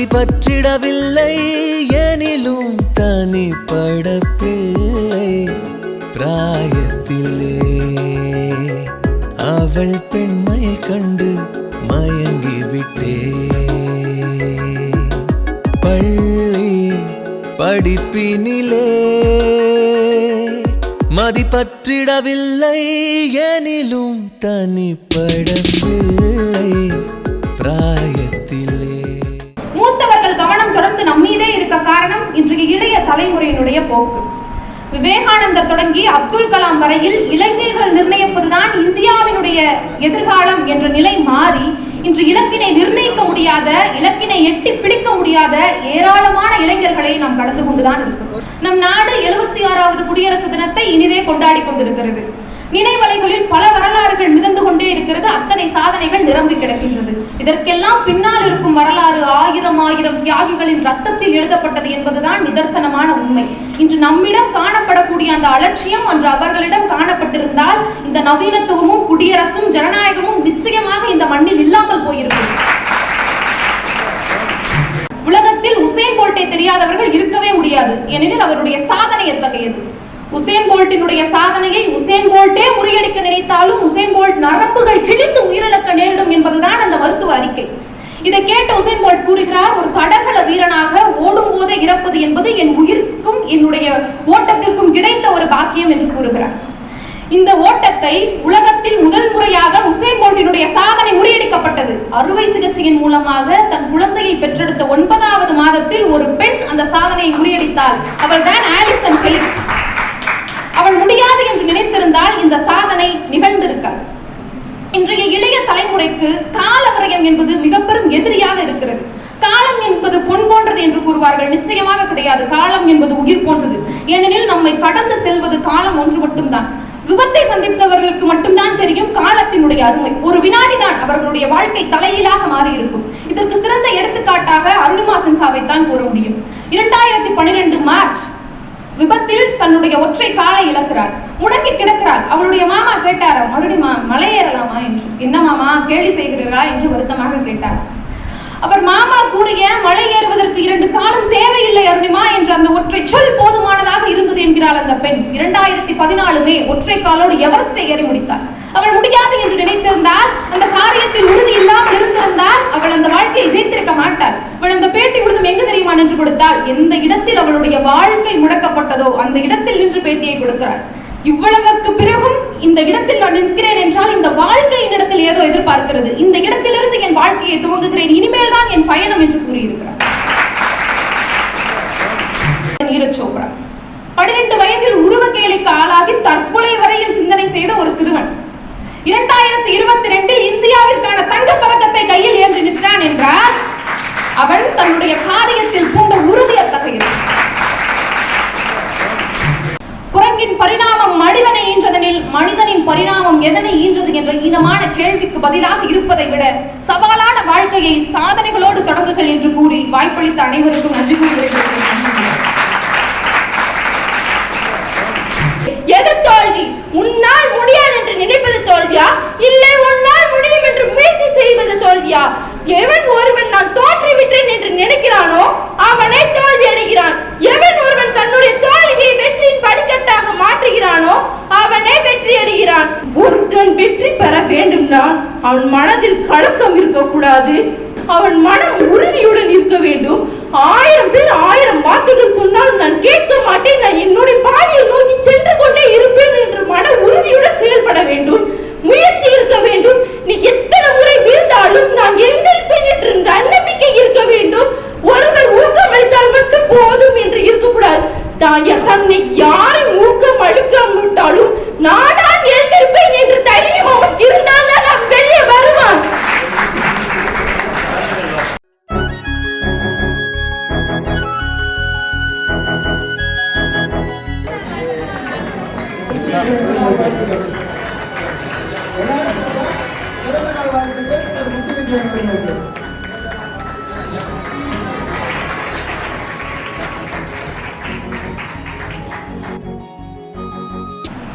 மதிப்பற்றிடவில்லை எனிலும் தனிப்பட பிள்ளை பிராயத்திலே அவள் பெண்மை கண்டு மயங்கி விட்டே பள்ளி படிப்பினிலே மதிப்பற்றிடவில்லை எனிலும் தனிப்பட பிள்ளை பிராயத்திலே தலைமுறையினுடைய போக்கு. விவேகானந்தர் தொடங்கி அப்துல் கலாம் வரையில் இளைஞர்கள் நிர்ணயிப்பதுதான் இந்தியாவினுடைய எதிர்காலம் என்ற நிலை மாறி இன்று இலக்கினை நிர்ணயிக்க முடியாத இலக்கினை எட்டி பிடிக்க முடியாத ஏராளமான இளைஞர்களை நாம் கடந்து கொண்டுதான் இருக்கிறோம். நம் நாடு எழுபத்தி ஆறாவது குடியரசு தினத்தை இனிதே கொண்டாடி கொண்டிருக்கிறது. நினைவலைகளில் பல வரலாறுகள் மிதந்து கொண்டே இருக்கிறது. அத்தனை சாதனைகள் நிரம்பி கிடக்கின்றது. இதற்கெல்லாம் பின்னால் இருக்கும் வரலாறு ஆயிரம் ஆயிரம் தியாகிகளின் ரத்தத்தில் எழுதப்பட்டது என்பதுதான் நிதர்சனமான உண்மை. இன்று நம்மிடம் காணப்படக்கூடிய அந்த அலட்சியம் அன்று அவர்களிடம் காணப்பட்டிருந்தால் இந்த நவீனத்துவமும் குடியரசும் ஜனநாயகமும் நிச்சயமாக இந்த மண்ணில் இல்லாமல் போயிருக்கும். உலகத்தில் உசேன் போல்ட்டை தெரியாதவர்கள் இருக்கவே முடியாது. ஏனெனில் அவருடைய சாதனை எத்தகையது? உசேன் போல்ட்டினுடைய சாதனையை உசேன் போல்ட்டே முறியடிக்க நினைத்தாலும் உசேன் போல்ட் நரம்புகள் கிழிந்து உயிரிழக்க நேரிடும் என்பதுதான் அந்த மருத்துவ அறிக்கை. இதை கேட்ட உசேன் போல்ட் கூறுகிறார் ஒரு தடகள வீரனாக ஓடும் போதே இறப்பது என்பது என் உயிருக்கும் என்னுடைய ஓட்டத்திற்கும் கிடைத்த ஒரு பாக்கியம் என்று கூறுகிறார். இந்த ஓட்டத்தை உலகத்தில் முதல் முறையாக உசேன் போல்ட்டினுடைய சாதனை முறியடிக்கப்பட்டது. அறுவை சிகிச்சையின் மூலமாக தன் குழந்தையை பெற்றெடுத்த ஒன்பதாவது மாதத்தில் ஒரு பெண் அந்த சாதனையை முறியடித்தார் அவள் தான் ஆலிசன் பிலிப்ஸ் அவள் முடியாது என்று நினைத்திருந்தால் இந்த சாதனை நிகழ்ந்திருக்காது. இன்றைய இளைய தலைமுறைக்கு கால விரயம் என்பது மிக பெரும் எதிரியாக இருக்கிறது. காலம் என்பது பொன் போன்றது என்று கூறுவார்கள். நிச்சயமாக கிடையாது. காலம் என்பது உயிர் போன்றது. ஏனெனில் நம்மை கடந்து செல்வது காலம் ஒன்று மட்டும்தான். விபத்தை சந்தித்தவர்களுக்கு மட்டும்தான் தெரியும் காலத்தினுடைய அருமை. ஒரு வினாடிதான் அவர்களுடைய வாழ்க்கை தலையிலாக மாறி இருக்கும் இதற்கு சிறந்த எடுத்துக்காட்டாக அருணிமா சின்ஹாவை தான் கூற முடியும். இரண்டாயிரத்தி பன்னிரெண்டு மார்ச் விபத்தில் தன்னுடைய ஒற்றை காலை இழக்கிறார். முடங்கி கிடக்கிறார். அவளுடைய மாமா கேட்டாராம் மறுபடியும் மலையேறலாமா? என்று. என்ன மாமா? கேலி செய்கிறீர்களா? என்று வருத்தமாக கேட்டார். அவர் மாமா கூறிய மலை ஏறுவதற்கு இரண்டு காலம் தேவையில்லை அருணிமா என்ற அந்த ஒற்றை சொல் போதுமானதாக இருந்தது என்கிறாள் அந்த பெண். இரண்டாயிரத்தி பதினாலுமே ஒற்றை காலோடு எவரெஸ்டை ஏறி முடித்தார் அவள் முடியாது என்று நினைத்திருந்தால் அந்த காரியத்தில் உறுதி இல்லாமல் இருந்திருந்தால் அவள் அந்த வாழ்க்கையை ஜெயித்திருக்க மாட்டார் அவள் அந்த பேட்டி முழுதும் எங்கு தெரியுமா? நின்று கொடுத்தால் எந்த இடத்தில் அவளுடைய வாழ்க்கை முடக்கப்பட்டதோ அந்த இடத்தில் நின்று பேட்டியை கொடுக்கிறாள். இவ்வளவுக்கு பிறகும் இந்த இடத்தில் நான் நிற்கிறேன் என்றால் இந்த வாழ்க்கை என்னிடத்தில் ஏதோ எதிர்பார்க்கிறது. இந்த இடத்திலிருந்து என் வாழ்க்கையை துவங்குகிறேன். இனிமேல் தான் என் பயணம் என்று கூறியிருக்கிறார். நீரஜ் சோப்ரா. பன்னிரண்டு வயதில் உருவக்கேலிக்கு ஆளாகி தற்கொலை வரையில் சிந்தனை செய்த ஒரு சிறுவன். இரண்டாயிரத்தி இருபத்தி ரெண்டில் இந்தியாவிற்கான தங்கப் பதக்கத்தை கையில் ஏற்றி நிற்கிறான் என்றால் அவன் தன்னுடைய காரியத்தில் பூண்ட உறுதி அத்தகையது. குரங்கின் பரிணாமம் மனிதனை ஈன்றதனில் மனிதனின் பரிணாமம் எதனை ஈன்றது என்ற இனமான கேள்விக்கு பதிலாக இருப்பதை விட சவாலான வாழ்க்கையை சாதனைகளோடு தொடங்குகள் என்று கூறி வாய்ப்பளித்த அனைவருக்கும் நன்றி கூறி எது தோல்வி? உன்னால் முடியாது என்று நினைப்பது தோல்வியா?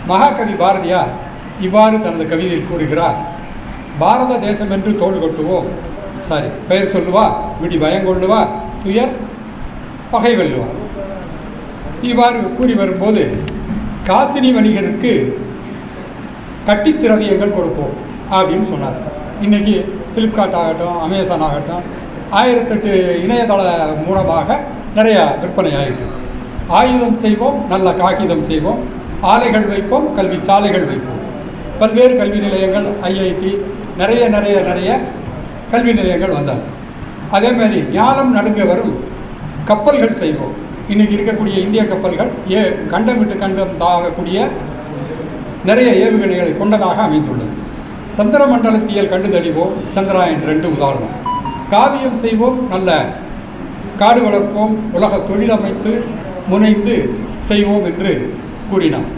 மகாகவி பாரதியார் இவ்வாறு தனது கவிதையில் கூறுகிறார் பாரத தேசம் என்று தோல் கொட்டுவோம் சாரி பெயர் சொல்லுவா விடி பயங்கொள்ளுவா துயர் பகை வெல்லுவா? இவ்வாறு கூறி வரும்போது காசினி வணிகருக்கு கட்டித் திரவியங்கள் கொடுப்போம் அப்படின்னு சொன்னார். இன்றைக்கி ஃப்ளிப்கார்ட் ஆகட்டும் அமேசான் ஆகட்டும் ஆயிரத்தெட்டு இணையதள மூலமாக நிறையா விற்பனை ஆகிட்டு ஆயுதம் செய்வோம் நல்ல காகிதம் செய்வோம் ஆலைகள் வைப்போம் கல்வி சாலைகள் வைப்போம். பல்வேறு கல்வி நிலையங்கள் ஐஐடி நிறைய நிறைய நிறைய கல்வி நிலையங்கள் வந்தாச்சு. அதேமாதிரி ஞானம் நடுங்க வரும் கப்பல்கள் செய்வோம். இன்றைக்கி இருக்கக்கூடிய இந்திய கப்பல்கள் ஏ கண்டம் விட்டு கண்டம் தாகக்கூடிய நிறைய ஏவுகணைகளை கொண்டதாக அமைந்துள்ளது. சந்திர மண்டலத்தியல் கண்டுதடிவோம் சந்திராயன் ரெண்டு உதாரணம். காவியம் செய்வோம் நல்ல. காடு வளர்ப்போம் உலக தொழிலமைத்து முனைந்து செய்வோம் என்று கூறினார்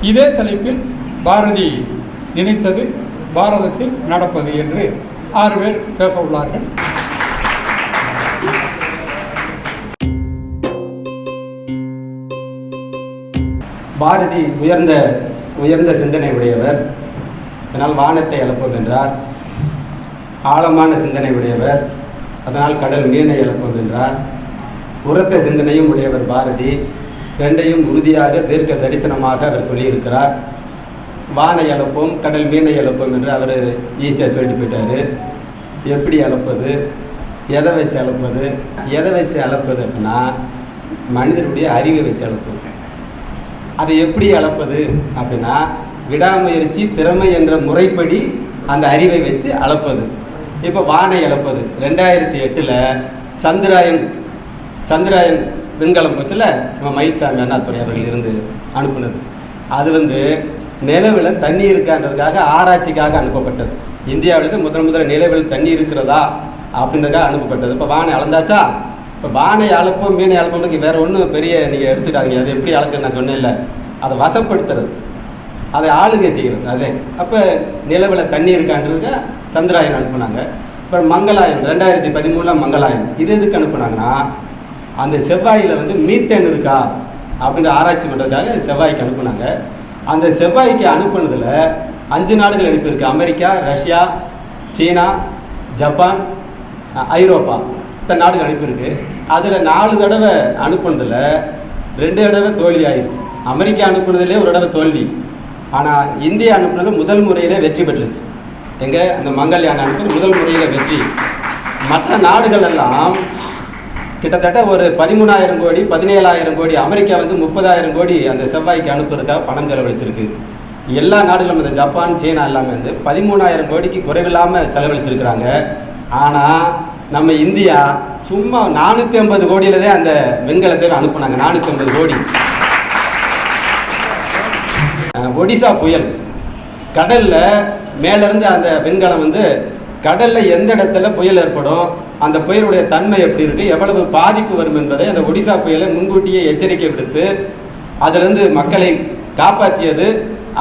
இதே தலைப்பில் பாரதி நினைத்தது பாரதத்தில் நடப்பது என்று ஆறு பேர் பேச உள்ளார்கள். பாரதி உயர்ந்த உயர்ந்த சிந்தனை உடையவர் அதனால் வானத்தை எழுப்போம் என்றார். ஆழமான சிந்தனை உடையவர். அதனால் கடல் மீனை எழுப்போம் என்றார். உரத்த சிந்தனையும் உடையவர் பாரதி. ரெண்டையும் உறுதியாக தீர்க்க தரிசனமாக அவர் சொல்லியிருக்கிறார். வானை எழுப்போம் கடல் மீனை எழுப்போம் என்று அவர் ஈஸியாக சொல்லிட்டு போயிட்டார். எப்படி அளப்பது? எதை வச்சு அளப்பது? எதை வச்சு அளப்பது அப்படின்னா மனிதனுடைய அறிவை வச்சு அளப்பது. அதை எப்படி அளப்பது அப்படின்னா விடாமுயற்சி திறமை என்ற முறைப்படி அந்த அறிவை வச்சு அளப்பது. இப்போ வானை அளப்பது. ரெண்டாயிரத்தி எட்டில் சந்திராயன் சந்திராயன் விண்கலம் போச்சுல நம்ம மயில்சாமி அண்ணாத்துறை அவர்கள் இருந்து அனுப்புனது. அது வந்து நிலவில் தண்ணி இருக்கான்றதுக்காக ஆராய்ச்சிக்காக அனுப்பப்பட்டது. இந்தியாவிலிருந்து முதல் முதல்ல நிலவில் தண்ணி இருக்கிறதா அப்படின்றதுக்காக அனுப்பப்பட்டது. இப்போ வானை அளந்தாச்சா? இப்போ வானை அளப்போம் மீனை அளப்போம்னுக்கு வேறு ஒன்றும் பெரிய நீங்கள் எடுத்துக்காதீங்க. அது எப்படி அளக்குன்னு நான் சொன்னேன்ல. அதை வசப்படுத்துறது. அதை ஆளுகை செய்கிறது. அதே. அப்போ நிலவில் தண்ணி இருக்கான்றதுக்கு சந்திராயன் அனுப்புனாங்க. அப்புறம் மங்களாயன் ரெண்டாயிரத்தி பதிமூணில் மங்களாயன் இது எதுக்கு அனுப்புனாங்கன்னா அந்த செவ்வாயில் வந்து மீத்தேன் இருக்கா? அப்படின்ற ஆராய்ச்சி பண்ணுறதுக்காக செவ்வாய்க்கு அனுப்புனாங்க. அந்த செவ்வாய்க்கு அனுப்புனதில் அஞ்சு நாடுகள் அனுப்பியிருக்கு அமெரிக்கா ரஷ்யா சீனா ஜப்பான் ஐரோப்பா. இத்தனை நாடுகள் அனுப்பியிருக்கு அதில் நாலு தடவை அனுப்புனதில் ரெண்டு தடவை தோல்வி ஆயிடுச்சு அமெரிக்கா அனுப்புனதுலேயே ஒரு தடவை தோல்வி. ஆனால் இந்தியா அனுப்புனது முதல் முறையில் வெற்றி பெற்றுச்சு. எங்கே? அந்த மங்கள்யான் அனுப்புனது முதல் முறையில் வெற்றி. மற்ற நாடுகள் எல்லாம் கிட்டத்தட்ட ஒரு பதிமூணாயிரம் கோடி பதினேழாயிரம் கோடி அமெரிக்கா வந்து முப்பதாயிரம் கோடி அந்த செவ்வாய்க்கு அனுப்புறதுக்காக பணம் செலவழிச்சிருக்கு. எல்லா நாடுகளும் இந்த ஜப்பான் சீனா எல்லாமே வந்து பதிமூணாயிரம் கோடிக்கு குறைவில்லாமல் செலவழிச்சிருக்கிறாங்க. ஆனால் நம்ம இந்தியா சும்மா நானூற்றி ஐம்பது கோடியில்தான் அந்த வெண்கலத்தை அனுப்புனாங்க. நானூற்றி ஐம்பது கோடி. ஒடிசா புயல். கடலில் மேலேருந்து அந்த விண்கலம் வந்து கடலில் எந்த இடத்துல புயல் ஏற்படும் அந்த புயலுடைய தன்மை எப்படி இருக்குது எவ்வளவு பாதிப்பு வரும் என்பதை அந்த ஒடிசா புயலை முன்கூட்டியே எச்சரிக்கை விடுத்து அதிலிருந்து மக்களை காப்பாற்றியது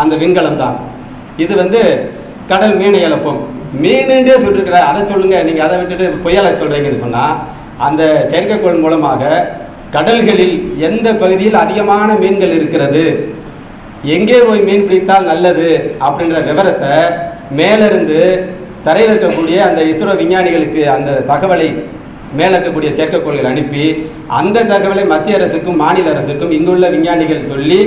அந்த விண்கலம் தான். இது வந்து கடல் மீனை இழப்போம். மீனுன்றே சொல்லிருக்கிற அதை சொல்லுங்க நீங்கள் அதை விட்டுட்டு புயலை சொல்கிறீங்கன்னு சொன்னால் அந்த செயற்கைக்கோள் மூலமாக கடல்களில் எந்த பகுதியில் அதிகமான மீன்கள் இருக்கிறது எங்கே போய் மீன் பிடித்தால் நல்லது அப்படின்ற விவரத்தை மேலிருந்து தரையில் இருக்கக்கூடிய அந்த இஸ்ரோ விஞ்ஞானிகளுக்கு அந்த தகவலை மேலே இருக்கக்கூடிய செயற்கைக்கோள்கள் அனுப்பி அந்த தகவலை மத்திய அரசுக்கும் மாநில அரசுக்கும் இங்குள்ள விஞ்ஞானிகள் சொல்லி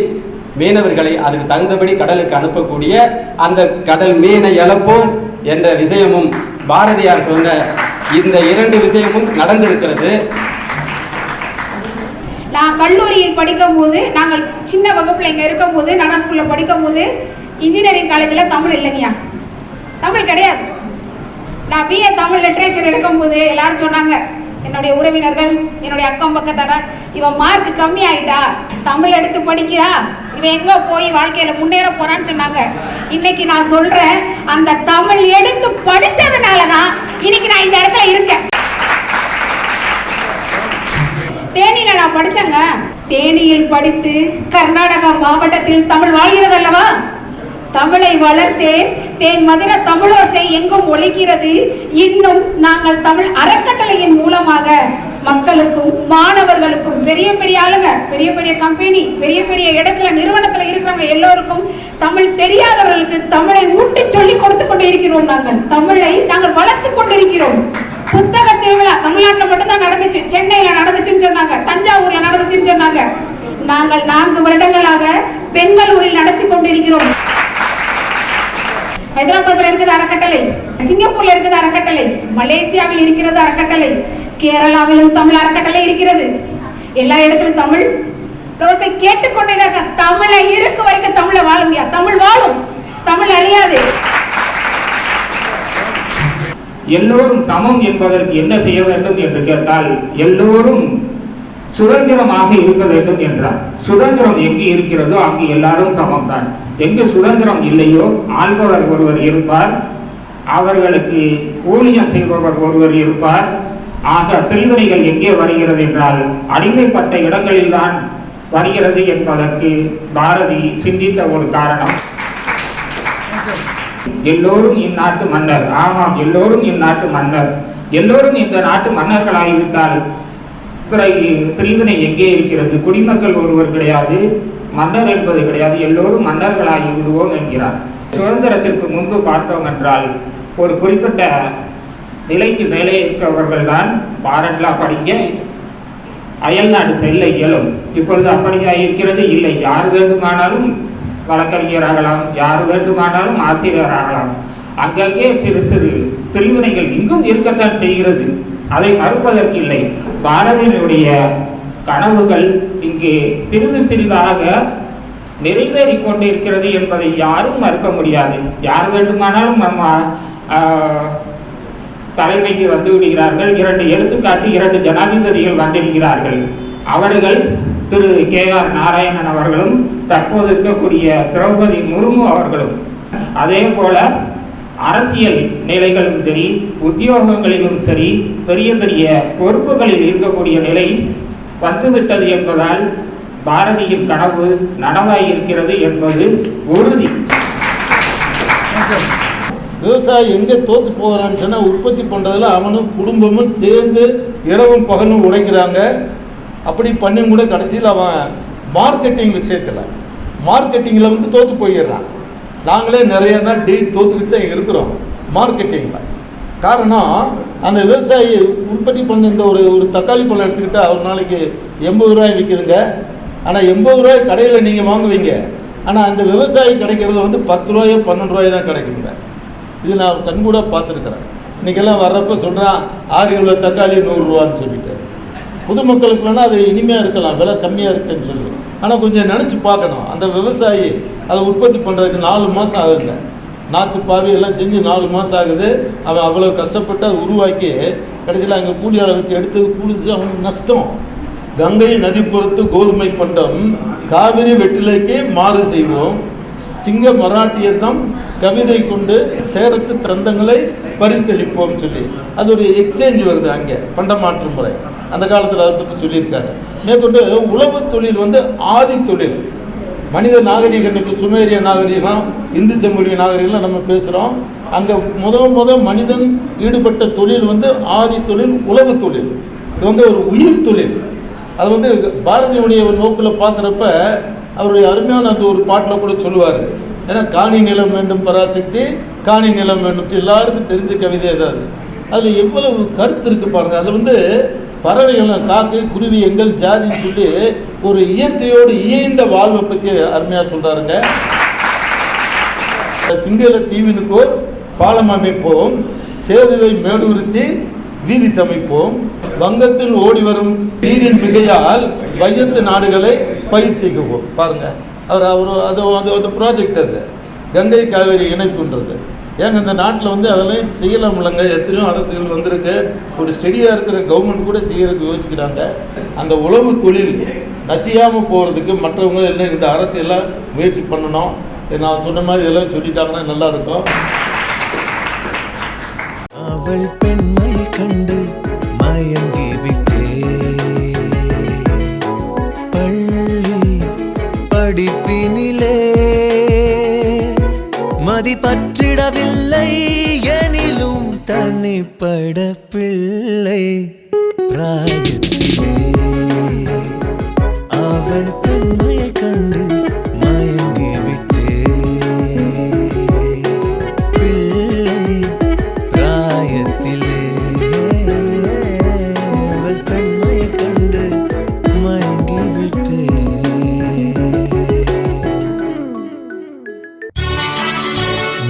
மீனவர்களை அதுக்கு தகுந்தபடி கடலுக்கு அனுப்பக்கூடிய அந்த கடல் மீனை இழப்போம் என்ற விஷயமும் பாரதியார் சொன்ன இந்த இரண்டு விஷயமும் நடந்திருக்கிறது. நான் கல்லூரியில் படிக்கும் போது நாங்கள் சின்ன வகுப்பில் இங்க இருக்கும்போது நடன படிக்கும் போது இன்ஜினியரிங் காலேஜில் தமிழ் இல்லைங்கய்யா. தமிழ் கிடையாது. நான் பிஏ தமிழ் லிட்ரேச்சர் எடுக்கும்போது எல்லாரும் சொன்னாங்க என்னுடைய உறவினர்கள் என்னுடைய அக்கம் பக்கத்தார இவன் மார்க் கம்மி ஆயிட்டா தமிழ் எடுத்து படிக்கிறா இவன் எங்கே போய் வாழ்க்கையில் முன்னேற போகிறான்னு சொன்னாங்க. இன்னைக்கு நான் சொல்கிறேன் அந்த தமிழ் எடுத்து படித்ததுனால தான் இன்னைக்கு நான் இந்த இடத்துல இருக்கேன். தேனியில நான் படிச்சேங்க. தேனியில் படித்து கர்நாடகா மாவட்டத்தில் தமிழ் வாழ்கிறது அல்லவா தமிழை வளர்த்தேன். தேன் மதுர தமிழோசை எங்கும் ஒழிக்கிறது இன்னும் நாங்கள் தமிழ் அறக்கட்டளையின் மூலமாக மக்களுக்கும் மாணவர்களுக்கும் பெரிய பெரிய ஆளுங்க பெரிய பெரிய கம்பெனி பெரிய பெரிய இடத்துல நிறுவனத்துல இருக்கிறவங்க எல்லோருக்கும் தமிழ் தெரியாதவர்களுக்கு தமிழை ஊட்டி சொல்லி கொடுத்து கொண்டு இருக்கிறோம் நாங்கள். தமிழ் நாங்கள் நான்கு வருடங்களாக பெங்களூரில் நடத்தி கொண்டிருக்கிறோம். ஹைதராபாத்ல இருக்குது அறக்கட்டளை சிங்கப்பூர்ல இருக்குது அறக்கட்டளை மலேசியாவில் இருக்கிறது அறக்கட்டளை கேரளாவிலும் தமிழ் அறக்கட்டளை இருக்கிறது. எல்லா இடத்திலும் தமிழ். தோசை கேட்டுக்கொண்டே தான் தமிழை இருக்கு வரைக்கும் தமிழை வாழும் தமிழ் வாழும். தமிழ் அழியாது. எல்லோரும் சமம் என்பதற்கு என்ன செய்ய வேண்டும் என்று கேட்டால் எல்லோரும் சுதந்திரமாக இருக்க வேண்டும் என்றார். சுதந்திரம் எங்கு இருக்கிறதோ அங்கு எல்லாரும் சமம்தான். எங்கு சுதந்திரம் இல்லையோ ஆள்பவர் ஒருவர் இருப்பார். அவர்களுக்கு ஊழியம் செய்பவர் ஒருவர் இருப்பார். ஆக பிரிவினைகள் எங்கே வருகிறது என்றால் அடிமைப்பட்ட இடங்களில்தான் வருகிறது என்பதற்கு பாரதி சிந்தித்த ஒரு காரணம். எல்லோரும் இந்நாட்டு மன்னர். ஆமாம் எல்லோரும் இந்நாட்டு மன்னர். எல்லோரும் இந்த நாட்டு மன்னர்களாகிவிட்டால் பிறகு பிரிவினை எங்கே இருக்கிறது? குடிமக்கள் ஒருவர் கிடையாது மன்னர் என்பது கிடையாது எல்லோரும் மன்னர்களாகி விடுவோம் என்கிறார். சுதந்திரத்திற்கு முன்பு பார்த்தோம் என்றால் ஒரு குறிப்பிட்ட நிலைக்கு மேலே இருக்கவர்கள் தான் பாரட்லா படிக்க அயல்நாடு செல்ல இயலும். இப்பொழுது அப்படியா இருக்கிறது இல்லை. யார் வேண்டுமானாலும் வழக்கறிஞராகலாம் யார் வேண்டுமானாலும் ஆசிரியராகலாம் அங்கங்கே சிறு சிறு பிரிவினைகள் இங்கும் இருக்கத்தான் செய்கிறது. அதை மறுப்பதற்கு இல்லை பாரதியினுடைய கனவுகள் இங்கே சிறிது சிறிதாக நிறைவேறிக் கொண்டிருக்கிறது என்பதை யாரும் மறுக்க முடியாது. யார் வேண்டுமானாலும் நம்ம தலைமைக்கு வந்து விடுகிறார்கள். இரண்டு எடுத்துக்காட்டு இரண்டு ஜனாதிபதிகள் வந்திருக்கிறார்கள். அவர்கள் திரு கே ஆர் நாராயணன் அவர்களும் தற்போது இருக்கக்கூடிய திரௌபதி முர்மு அவர்களும். அதே போல அரசியல் நிலைகளும் சரி உத்தியோகங்களிலும் சரி பெரிய பெரிய பொறுப்புகளில் இருக்கக்கூடிய நிலை வந்துவிட்டது என்பதால் பாரதியின் கனவு நனவாய் இருக்கிறது என்பது உறுதி. விவசாயி எங்கே தோத்து போகிறான்னு சொன்னால் உற்பத்தி பண்ணுறதுல அவனும் குடும்பமும் சேர்ந்து இரவும் பகலும் உழைக்கிறாங்க. அப்படி பண்ணும் கூட கடைசியில் அவன் மார்க்கெட்டிங் விஷயத்தில் மார்க்கெட்டிங்கில் வந்து தோற்று போயிடுறான். நாங்களே நிறைய நாள் டே தோத்துக்கிட்டு தான் இருக்கிறோம். மார்க்கெட்டிங்கில் காரணம் அந்த விவசாயி உற்பத்தி பண்ண இந்த ஒரு ஒரு தக்காளி பழம் எடுத்துக்கிட்டால் ஒரு நாளைக்கு எண்பது ரூபாய் விற்கிதுங்க ஆனால் எண்பது ரூபாய் கடையில் நீங்கள் வாங்குவீங்க. ஆனால் அந்த விவசாயி கிடைக்கிறது வந்து பத்து ரூபாயோ பன்னெண்டு ரூபாயோ தான் கிடைக்குங்க. இது நான் கண்கூட பார்த்துருக்குறேன். இன்றைக்கெல்லாம் வர்றப்போ சொல்கிறான் ஆறு கிலோ தக்காளி நூறுரூவான்னு சொல்லிட்டு. பொதுமக்களுக்கு வேணால் அது இனிமையாக இருக்கலாம் விலை கம்மியாக இருக்குன்னு சொல்லி. ஆனால் கொஞ்சம் நினச்சி பார்க்கணும். அந்த விவசாயி அதை உற்பத்தி பண்ணுறதுக்கு நாலு மாதம் ஆகுங்க. நாற்று பாவி எல்லாம் செஞ்சு நாலு மாதம் ஆகுது. அவன் அவ்வளோ கஷ்டப்பட்டு அதை உருவாக்கி கடைசியில் அங்கே கூலியாளை வச்சு எடுத்தது கூலிச்சு அவனுக்கு நஷ்டம். கங்கை நதி பொறுத்து கோதுமை பண்டம். காவிரி வெற்றிலைக்கு மாறு செய்வோம். சிங்க மராட்டியதம் கவிதை கொண்டு சேரத்து தந்தங்களை பரிசளிப்போம் சொல்லி. அது ஒரு எக்ஸ்சேஞ்ச் வருது அங்கே பண்டமாற்று முறை. அந்த காலத்தில் அதை பற்றி சொல்லியிருக்காரு. மேற்கொண்டு உழவு தொழில் வந்து ஆதி தொழில் மனித நாகரிகம் இன்னைக்கு சுமேரிய நாகரிகம் இந்து செம்மொழி நாகரிகம்லாம் நம்ம பேசுகிறோம் அங்கே முத முத மனிதன் ஈடுபட்ட தொழில் வந்து ஆதி தொழில் உழவு தொழில். இது வந்து ஒரு உயிர் தொழில். அது வந்து பாரதியுடைய ஒரு நோக்கில் பார்க்குறப்ப அவருடைய அருமையான அந்த ஒரு பாட்டில் கூட சொல்லுவார். ஏன்னா காணி நிலம் வேண்டும் பராசக்தி காணி நிலம் வேண்டும். எல்லாருக்கும் தெரிஞ்ச கவிதை ஏதாவது அதில் எவ்வளவு கருத்து இருக்குது பாருங்கள் அது வந்து பறவைகள் காக்கை குருவி எங்கள் ஜாதின்னு சொல்லி ஒரு இயற்கையோடு இயைந்த வாழ்வை பற்றி அருமையாக சொல்கிறாருங்க சிங்கள தீவினுக்கோர் பாலம் அமைப்போம் சேதுவை மேடுறுத்தி வீதி சமைப்போம். வங்கத்தில் ஓடி வரும் நீரின் மிகையால் வையத்து நாடுகளை பயிர் செய்குவோம். பாருங்கள் அவர் அவர் அது அது ஒரு ப்ராஜெக்ட் அது. கங்கை காவேரி இணைப்புன்றது. ஏங்க இந்த நாட்டில் வந்து அதெல்லாம் செய்யலாம் இல்லைங்க எத்தனையோ அரசுகள் வந்திருக்கு. ஒரு ஸ்டெடியாக இருக்கிற கவர்மெண்ட் கூட செய்யறதுக்கு யோசிக்கிறாங்க. அந்த உழவு தொழில் நசியாமல் போகிறதுக்கு மற்றவங்க எல்லாம் இந்த அரசு எல்லாம் முயற்சி பண்ணணும். நான் சொன்ன மாதிரி எல்லாம் சொல்லிட்டாங்கன்னா நல்லா இருக்கும். அவள் பெண்மை கண்டு மயம் மதி பற்றிடவில்லை எனிலும் தனிப்பட பிள்ளை பிராயத்திலே அவள் பெண்மை கண்டு